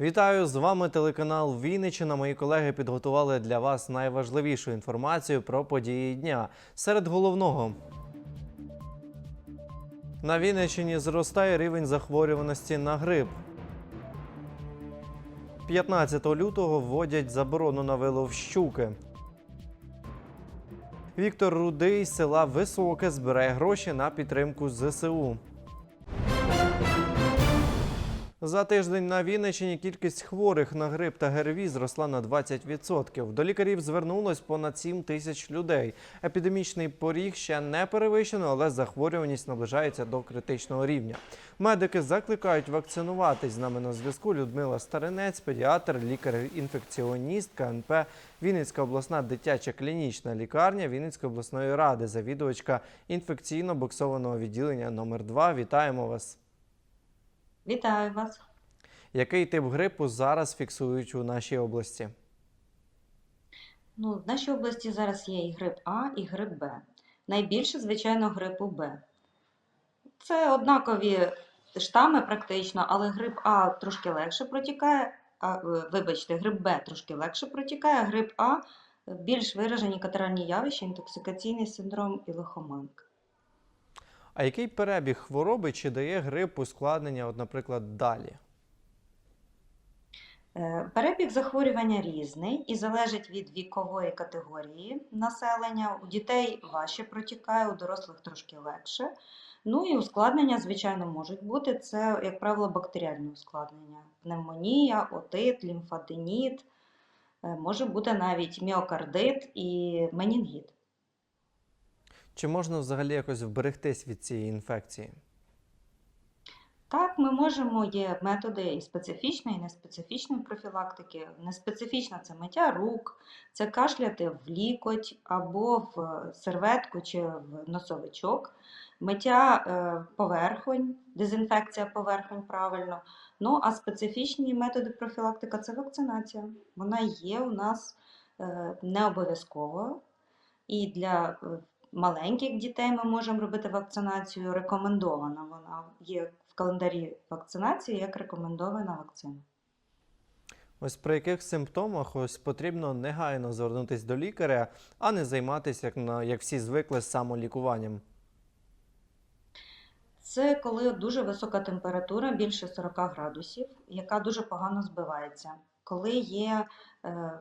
Вітаю з вами телеканал Вінниччина. Мої колеги підготували для вас найважливішу інформацію про події дня. Серед головного на Вінниччині зростає рівень захворюваності на грип. 15 лютого вводять заборону на вилов щуки. Віктор Рудий з села Високе збирає гроші на підтримку ЗСУ. За тиждень на Вінниччині кількість хворих на грип та ГРВІ зросла на 20%. До лікарів звернулось понад 7 тисяч людей. Епідемічний поріг ще не перевищено, але захворюваність наближається до критичного рівня. Медики закликають вакцинуватись. З нами на зв'язку Людмила Старинець, педіатр, лікар-інфекціоніст КНП Вінницька обласна дитяча клінічна лікарня Вінницької обласної ради, завідувачка інфекційно-боксованого відділення номер 2 Вітаємо вас. Вітаю вас. Який тип грипу зараз фіксують у нашій області? Ну, в нашій області зараз є і грип А, і грип Б. Найбільше, звичайно, грипу Б. Це однакові штами практично, але грип А трошки легше протікає, а, е, вибачте, грип Б трошки легше протікає, а грип А більш виражені катеральні явища, інтоксикаційний синдром і лихоманка. А який перебіг хвороби чи дає грип ускладнення, от, наприклад, далі? Е, Перебіг захворювання різний і залежить від вікової категорії населення. У дітей важче протікає, у дорослих трошки легше. Ну і ускладнення, звичайно, можуть бути. Це, як правило, бактеріальні ускладнення: пневмонія, отит, лімфаденіт, е, може бути навіть міокардит і менінгіт. Чи можна взагалі якось вберегтись від цієї інфекції? Так, ми можемо, є методи і специфічної, і неспецифічної профілактики. Неспецифічна це миття рук, це кашляти в лікоть або в серветку чи в носовичок, миття е, поверхонь, дезінфекція поверхонь правильно. Ну, а специфічні методи профілактика це вакцинація. Вона є у нас е, не обов'язково. І для е, маленьких дітей ми можемо робити вакцинацію. Рекомендована вона є в календарі вакцинації як рекомендована вакцина. Ось при яких симптомах ось потрібно негайно звернутися до лікаря, а не займатися, як, на, як всі звикли, самолікуванням. Це коли дуже висока температура, більше 40 градусів, яка дуже погано збивається. Коли є е,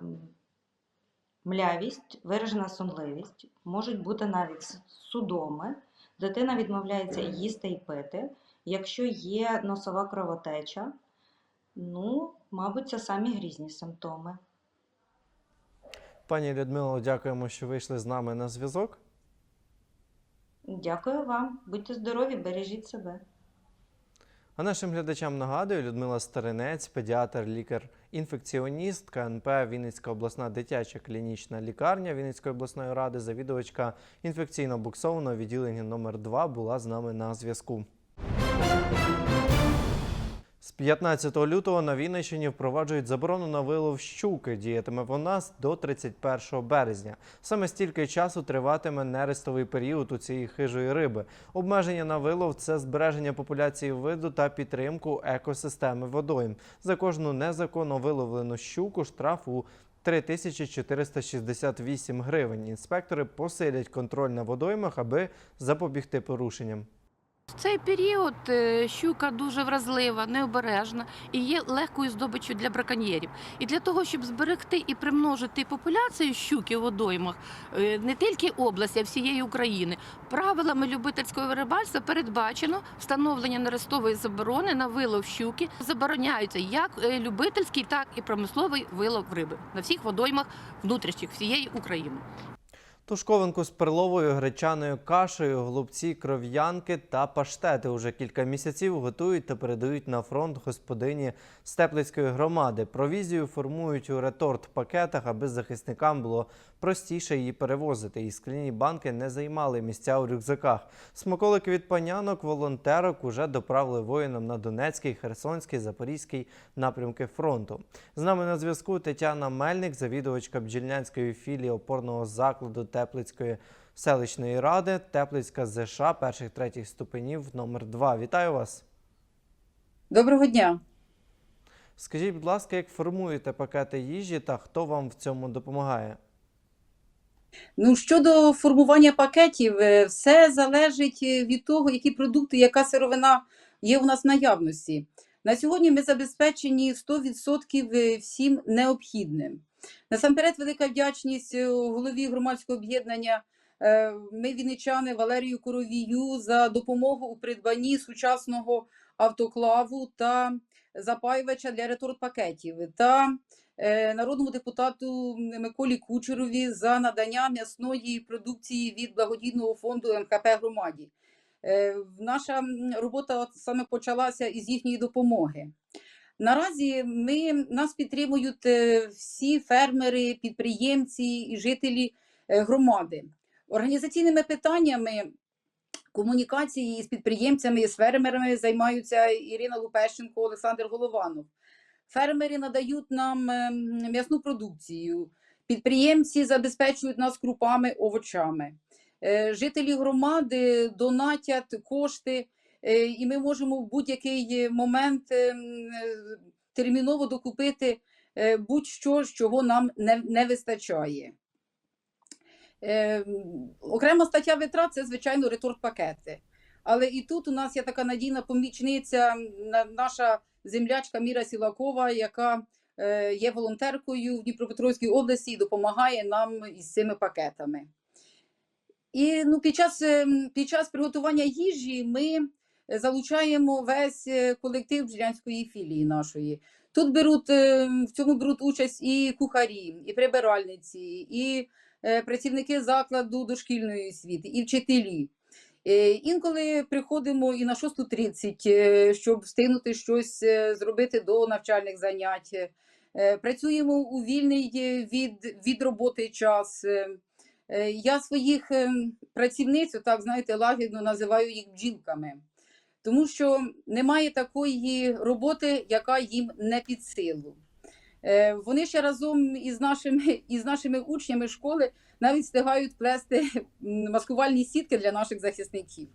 млявість, виражена сонливість, можуть бути навіть судоми, дитина відмовляється їсти і пити. Якщо є носова кровотеча, ну, мабуть, це самі грізні симптоми. Пані Людмило, дякуємо, що вийшли з нами на зв'язок. Дякую вам, будьте здорові, бережіть себе. А нашим глядачам нагадую, Людмила Старинець, педіатр, лікар-інфекціоніст КНП Вінницька обласна дитяча клінічна лікарня Вінницької обласної ради, завідувачка інфекційно-буксованого відділення номер 2 була з нами на зв'язку. З 15 лютого на Вінниччині впроваджують заборону на вилов щуки. Діятиме вона до 31 березня. Саме стільки часу триватиме нерестовий період у цієї хижої риби. Обмеження на вилов це збереження популяції виду та підтримку екосистеми водойм. За кожну незаконно виловлену щуку штраф у 3468 гривень. Інспектори посилять контроль на водоймах, аби запобігти порушенням. В цей період е, щука дуже вразлива, необережна і є легкою здобиччю для браконьєрів. І для того, щоб зберегти і примножити популяцію щуки в водоймах е, не тільки області, а всієї України, правилами любительського рибальства передбачено встановлення нерестової заборони на вилов щуки. Забороняються як е, любительський, так і промисловий вилов риби на всіх водоймах внутрішніх всієї України. Тушковинку з перловою гречаною кашею, голубці, кров'янки та паштети уже кілька місяців готують та передають на фронт господині Степлицької громади. Провізію формують у реторт-пакетах, аби захисникам було простіше її перевозити. І скляні банки не займали місця у рюкзаках. Смаколики від панянок, волонтерок уже доправили воїнам на Донецький, Херсонський, Запорізький напрямки фронту. З нами на зв'язку Тетяна Мельник, завідувачка бджільнянської філії опорного закладу Теплицької селищної ради, Теплицька ЗШ перших третіх ступенів номер 2 Вітаю вас. Доброго дня. Скажіть, будь ласка, як формуєте пакети їжі та хто вам в цьому допомагає? Ну, щодо формування пакетів, е, все залежить е, від того, які продукти, яка сировина є у нас в наявності. На сьогодні ми забезпечені 100% всім необхідним. Насамперед, велика вдячність е, голові громадського об'єднання е, ми вінничани Валерію Коровію за допомогу у придбанні сучасного автоклаву та запаювача для реторт-пакетів та е, народному депутату Миколі Кучерові за надання м'ясної продукції від благодійного фонду МКП громаді. Е, Наша робота от саме почалася із їхньої допомоги. Наразі ми, нас підтримують е, всі фермери, підприємці і жителі е, громади. Організаційними питаннями комунікації з підприємцями і з фермерами займаються Ірина Лупещенко, Олександр Голованов. Фермери надають нам м'ясну продукцію, підприємці забезпечують нас крупами, овочами. Е, Жителі громади донатять кошти, е, і ми можемо в будь-який момент е, терміново докупити будь-що, чого нам не, не вистачає. Окрема стаття витрат це, звичайно, реторт-пакети. Але і тут у нас є така надійна помічниця, наша землячка Міра Сілакова, яка є волонтеркою в Дніпропетровській області і допомагає нам із цими пакетами. І ну, під, час, е, під час приготування їжі ми залучаємо весь е, колектив Бжілянської філії нашої. Тут беруть, е, в цьому беруть участь і кухарі, і прибиральниці, і е, працівники закладу дошкільної освіти, і вчителі. Е, Інколи приходимо і на 6.30, е, щоб встигнути щось е, зробити до навчальних занять. Е, Працюємо у вільний е, від, від роботи час. Е, Я своїх е, працівниць, так знаєте, лагідно називаю їх бджілками, тому що немає такої роботи, яка їм не під силу. Е, Вони ще разом із нашими, із нашими учнями школи навіть встигають плести маскувальні сітки для наших захисників.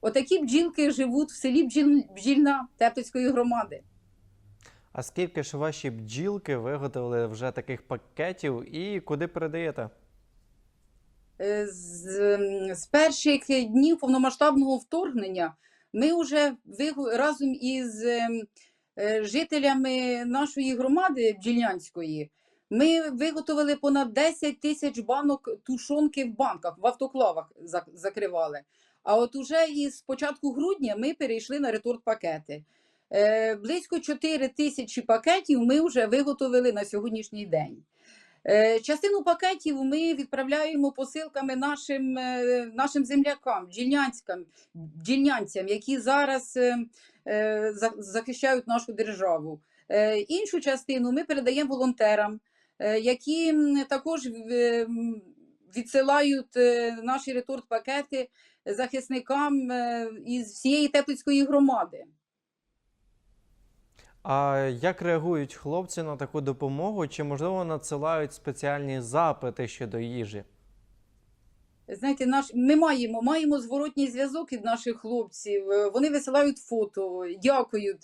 Отакі бджілки живуть в селі Бджіль, Бджільна Теплицької громади. А скільки ж ваші бджілки виготовили вже таких пакетів і куди передаєте? Е, З, з перших днів повномасштабного вторгнення ми вже разом із ем, е, жителями нашої громади Бджільнянської ми виготовили понад 10 тисяч банок тушонки в банках, в автоклавах закривали. А от уже із початку грудня ми перейшли на реторт-пакети. Е, Близько 4 тисячі пакетів ми вже виготовили на сьогоднішній день. Е, Частину пакетів ми відправляємо посилками нашим, е, нашим землякам, бджільнянцям, бджільнянцям, які зараз е, за- захищають нашу державу. Іншу частину ми передаємо волонтерам, які також відсилають наші реторт-пакети захисникам е, із всієї Теплицької громади. А як реагують хлопці на таку допомогу? Чи можливо надсилають спеціальні запити щодо їжі? Знаєте, наш ми маємо, маємо зворотній зв'язок від наших хлопців. е, Вони висилають фото, дякують.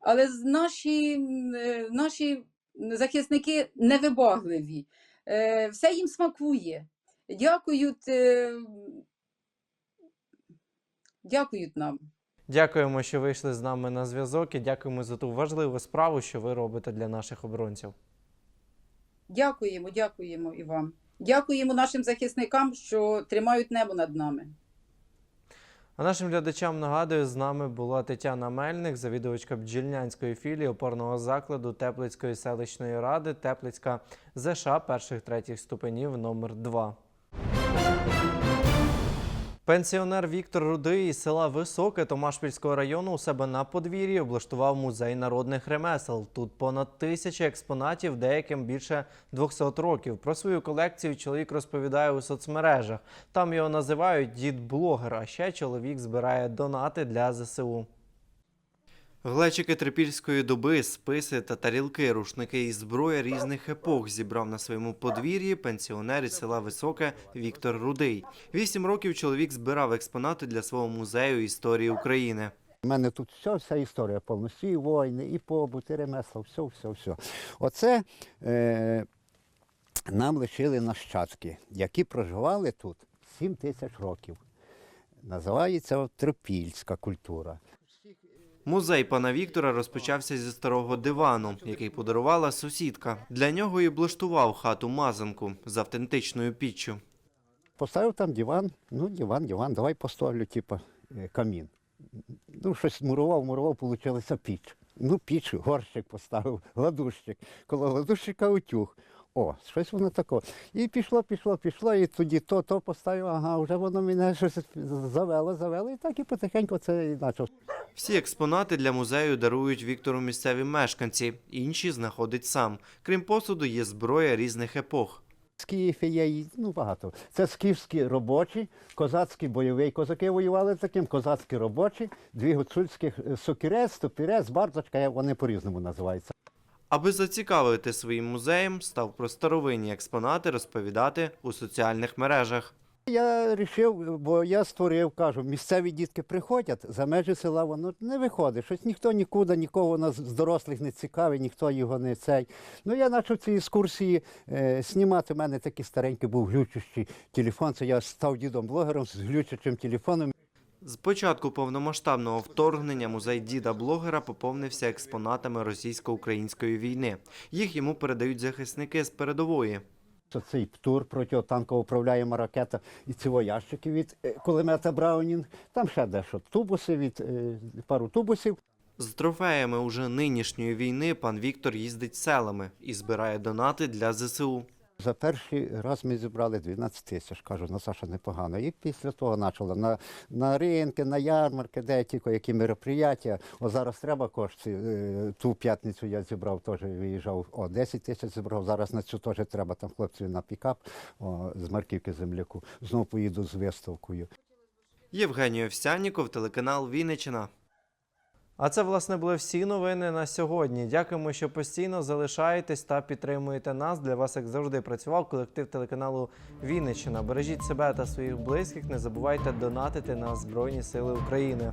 Але наші, е, наші захисники невибагливі. Е, Все їм смакує. Дякують, дякують нам. Дякуємо, що вийшли з нами на зв'язок і дякуємо за ту важливу справу, що ви робите для наших оборонців. Дякуємо, дякуємо і вам. Дякуємо нашим захисникам, що тримають небо над нами. А нашим глядачам нагадую, з нами була Тетяна Мельник, завідувачка бджільнянської філії опорного закладу Теплицької селищної ради, Теплицька ЗШ перших третіх ступенів номер 2 Пенсіонер Віктор Рудий із села Високе Томашпільського району у себе на подвір'ї облаштував музей народних ремесел. Тут понад тисячі експонатів, деяким більше 200 років. Про свою колекцію чоловік розповідає у соцмережах. Там його називають дід-блогер, а ще чоловік збирає донати для ЗСУ. Глечики трипільської доби, списи та тарілки, рушники і зброя різних епох зібрав на своєму подвір'ї пенсіонер із села Високе Віктор Рудий. Вісім років чоловік збирав експонати для свого музею історії України. У мене тут все, вся історія повністю, і війни, і побут, і ремесла, все, все, все. Оце е, нам лишили нащадки, які проживали тут 7 тисяч років. Називається тропільська культура. Музей пана Віктора розпочався зі старого дивану, який подарувала сусідка. Для нього і облаштував хату мазанку з автентичною піччю. Поставив там диван, ну диван, диван, давай поставлю, типу, камін. Ну, щось мурував, мурував, вийшла піч. Ну, піч, горщик поставив, гладущик. Коло гладущика утюг. О, щось воно таке. І пішло, пішло, пішло, і тоді то, то поставив, ага, вже воно мене щось завело, завело, і так і потихеньку це і почав. Всі експонати для музею дарують Віктору місцеві мешканці, інші знаходить сам. Крім посуду, є зброя різних епох. Скіфи є, ну багато. Це скіфські робочі, козацький бойовий. Козаки воювали таким, козацькі робочі, дві гуцульських е, сокірець, топірець, бардочка, вони по-різному називаються. Аби зацікавити своїм музеєм, став про старовинні експонати розповідати у соціальних мережах. Я вирішив, бо я створив, кажу, місцеві дітки приходять, за межі села воно не виходить. Щось ніхто нікуди, нікого нас з дорослих не цікавить, ніхто його не цей. Ну я почав ці екскурсії е, знімати. У мене такий старенький був глючущий телефон. Це я став дідом-блогером з глючачим телефоном. З початку повномасштабного вторгнення музей діда-блогера поповнився експонатами російсько-української війни. Їх йому передають захисники з передової. Це цей птур протитанково управляєма ракета і ці ящики від е, кулемета Браунінг. Там ще дещо тубуси від е, пару тубусів. З трофеями уже нинішньої війни пан Віктор їздить селами і збирає донати для ЗСУ. За перший раз ми зібрали 12 тисяч. Кажу, ну Саша непогано. І після того почало на, на ринки, на ярмарки, де тільки які мероприятия. О, зараз треба кошти. Е, Ту п'ятницю я зібрав, теж виїжджав. О, 10 тисяч зібрав. Зараз на цю теж треба там хлопців на пікап о, з Марківки земляку. Знову поїду з виставкою. Євгеній Овсянніков, телеканал Вінниччина. А це, власне, були всі новини на сьогодні. Дякуємо, що постійно залишаєтесь та підтримуєте нас. Для вас, як завжди, працював колектив телеканалу Вінниччина. Бережіть себе та своїх близьких. Не забувайте донатити на Збройні Сили України.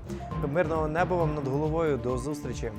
Мирного неба вам над головою. До зустрічі!